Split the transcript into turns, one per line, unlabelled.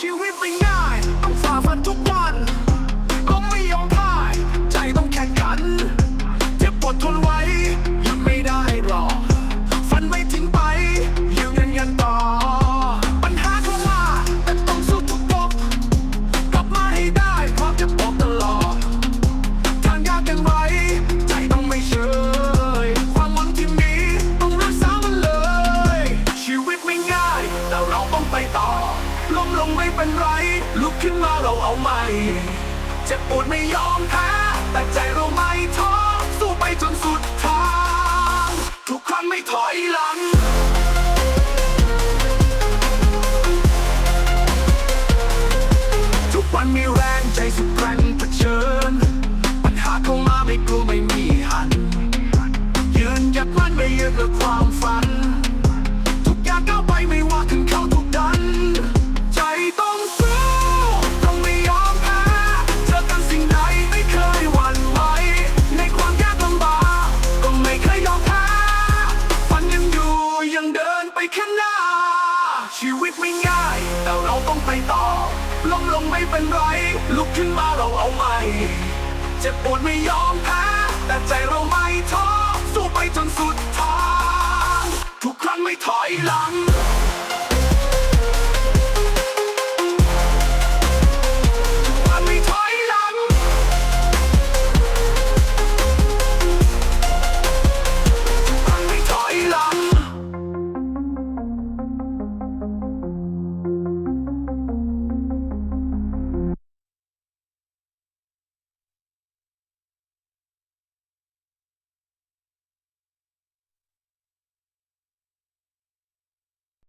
ชีวิตไม่ง่าย ต้องฝ่าฟันทุกวัน ก็ไม่ยอมพ่าย ใจต้องแข่งขันเจ็บปวดทน งไม่เป็นไร ลุกขึ้นมาเราเอาใหม่เจ็บปวดไม่ยอมแพ้แต่ใจเราไม่ ข้างหน้า ชีวิตไม่ง่าย แต่เราต้องไปต่อล้มลงไม่เป็นไร ลุกขึ้นมาเราเอาใหม่ เจ็บปวดไม่ยอมแพ้แต่ใจเราไม่ท้อ